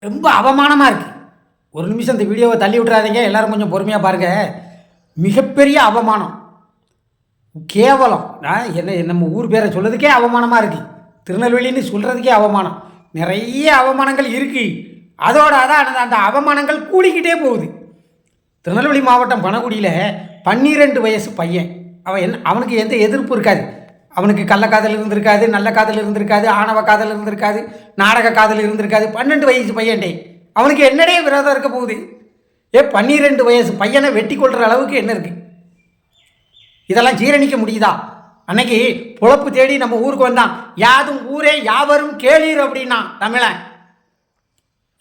ரொம்ப அவமானமாக இருக்குது ஒரு நிமிஷம் இந்த வீடியோவை தள்ளி விட்றாதீங்க எல்லோரும் கொஞ்சம் பொறுமையாக பாருங்கள் மிகப்பெரிய அவமானம். கேவலம். நான் என்ன நம்ம ஊர் பேரை சொல்கிறதுக்கே அவமானமாக இருக்குது திருநெல்வேலின்னு சொல்கிறதுக்கே அவமானம். நிறைய அவமானங்கள் இருக்குது அதோட அதான் அந்த- அவமானங்கள் கூடிக்கிட்டே போகுது. திருநெல்வேலி மாவட்டம் பனகுடியில் பன்னிரெண்டு வயசு பையன். அவன் என்ன அவனுக்கு எந்த எதிர்ப்பு இருக்காது. அவனுக்கு கள்ளக்காதல் இருந்திருக்காது நல்ல காதல் இருந்திருக்காது ஆணவ காதல் இருந்திருக்காது நாடக காதல் இருந்திருக்காது. பன்னெண்டு வயசு பையன்டே அவனுக்கு என்னடே விரோதம் இருக்க போகுது? ஏ பன்னிரெண்டு வயசு பையனை வெட்டி கொள்கிற அளவுக்கு என்ன இருக்குது இதெல்லாம் ஜீரணிக்க முடியுதா? அன்னைக்கு பொழப்பு தேடி நம்ம ஊருக்கு வந்தான். யாதும் ஊரே யாவரும் கேளீர் அப்படின்னா தமிழன்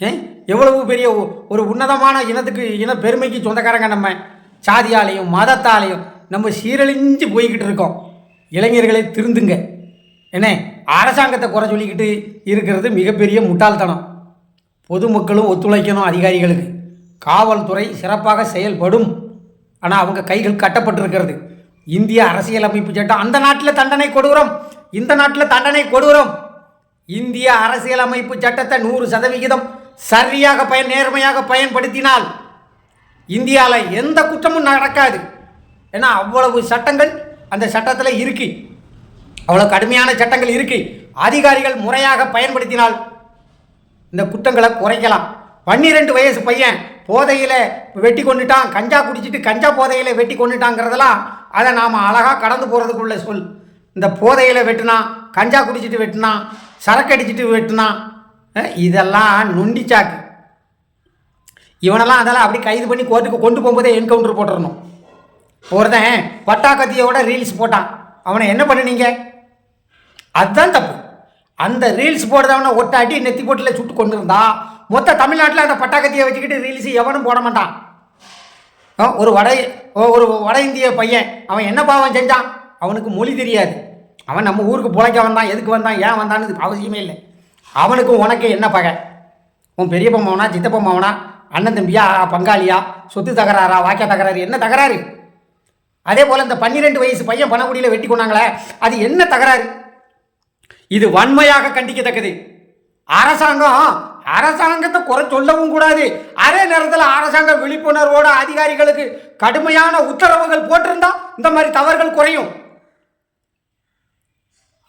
ஏ எவ்வளவு பெரிய ஒரு உன்னதமான இனத்துக்கு இன பெருமைக்கு சொந்தக்காரங்க நம்ம. சாதியாலையும் மதத்தாலையும் நம்ம சீரழிஞ்சு போய்கிட்டு இருக்கோம். இளைஞர்களை திருந்துங்க. என்ன? அரசாங்கத்தை குறை சொல்லிக்கிட்டு இருக்கிறது மிகப்பெரிய முட்டாள்தனம். பொதுமக்களும் ஒத்துழைக்கணும் அதிகாரிகளுக்கு. காவல்துறை சிறப்பாக செயல்படும். ஆனால் அவங்க கைகள் கட்டப்பட்டிருக்கிறது. இந்திய அரசியலமைப்பு சட்டம் அந்த நாட்டில் தண்டனை கொடூரம். இந்த நாட்டில் தண்டனை கொடூரம். இந்திய அரசியலமைப்பு சட்டத்தை நூறு சதவிகிதம் சரியாக பயன் நேர்மையாக பயன்படுத்தினால் இந்தியாவில் எந்த குற்றமும் நடக்காது. ஏன்னா அவ்வளவு சட்டங்கள் அந்த சட்டத்தில் இருக்கு. அவ்வளோ கடுமையான சட்டங்கள் இருக்கு. அதிகாரிகள் முறையாக பயன்படுத்தினால் இந்த குற்றங்களை குறைக்கலாம். பன்னிரெண்டு வயசு பையன் போதையில் வெட்டி கொண்டுட்டான் கஞ்சா குடிச்சிட்டு கஞ்சா போதையில் வெட்டி கொண்டுட்டாங்கிறதெல்லாம் அதை நாம் அழகாக கடந்து போகிறதுக்குள்ள சொல். இந்த போதையில் வெட்டினான் கஞ்சா குடிச்சிட்டு வெட்டினான் சரக்கு அடிச்சிட்டு வெட்டினான் இதெல்லாம் நொண்டிச்சாக்கு. இவனெல்லாம் அதெல்லாம் அப்படி கைது பண்ணி கோர்ட்டுக்கு கொண்டு போகும்போதே என்கவுண்டர் போட்டுடணும் ஒருத்தன் பட்டா கத்தியோட ரீல்ஸ் போட்டான். அவனை என்ன பண்ணுனீங்க? அதுதான் தப்பு. அந்த ரீல்ஸ் போடுறவனை ஒட்டாட்டி நெத்தி போட்டில் சுட்டு கொண்டு இருந்தா மொத்த தமிழ்நாட்டில் அந்த பட்டாக்கத்தியை வச்சுக்கிட்டு ரீல்ஸ் எவனும் போட மாட்டான். ஒரு வட ஒரு வட இந்திய பையன் அவன் என்ன பாவம் செஞ்சான்? அவனுக்கு மொழி தெரியாது. அவன் நம்ம ஊருக்கு புழைக்க வந்தான் எதுக்கு வந்தான் ஏன் வந்தான்னு அவசியமே இல்லை. அவனுக்கும் உனக்கு என்ன பகை? உன் பெரியப்பா மாவனா சித்தப்பா மாவனா அண்ணன் தம்பியா பங்காளியா சொத்து தகராறா வாக்கிய தகராறு என்ன தகராறு? அதே போல் இந்த பன்னிரெண்டு வயசு பையன் பணக்குடியில் வெட்டி கொண்டாங்களே அது என்ன தகராறு? இது வன்மையாக கண்டிக்கத்தக்கது. அரசாங்கம் அரசாங்கத்தை குறை சொல்லவும் கூடாது. அதே நேரத்தில் அரசாங்க விழிப்புணர்வோட அதிகாரிகளுக்கு கடுமையான உத்தரவுகள் போட்டிருந்தா இந்த மாதிரி தவறுகள் குறையும்.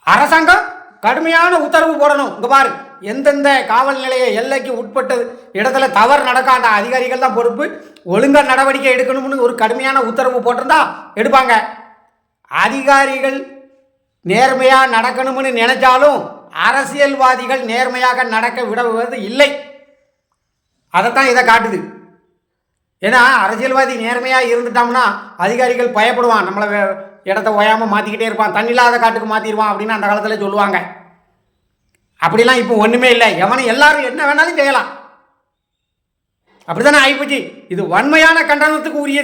அரசாங்கம் கடுமையான உத்தரவு போடணும். இங்கே பாரு. எந்தெந்த காவல் நிலைய எல்லைக்கு உட்பட்ட இடத்துல தவறு நடக்காத அதிகாரிகள் தான் பொறுப்பு. ஒழுங்காக நடவடிக்கை எடுக்கணும்னு ஒரு கடுமையான உத்தரவு போட்டிருந்தா எடுப்பாங்க. அதிகாரிகள் நேர்மையாக நடக்கணும்னு நினைச்சாலும் அரசியல்வாதிகள் நேர்மையாக நடக்க விடுவது இல்லை. அதைத்தான் இதை காட்டுது. ஏன்னா அரசியல்வாதி நேர்மையாக இருந்துட்டோம்னா அதிகாரிகள் பயப்படுவான். நம்மளை இடத்த ஓயாமல் மாற்றிக்கிட்டே இருப்பான். தண்ணி இல்லாத காட்டுக்கு மாற்றிடுவான் அப்படின்னு அந்த காலத்தில் சொல்லுவாங்க. அப்படிலாம் இப்போ ஒன்றுமே இல்லை. எவனை எல்லாரும் என்ன வேணாலும் செய்யலாம். அப்படிதானே ஆகிப்போச்சு இது வன்மையான கண்டனத்துக்கு உரிய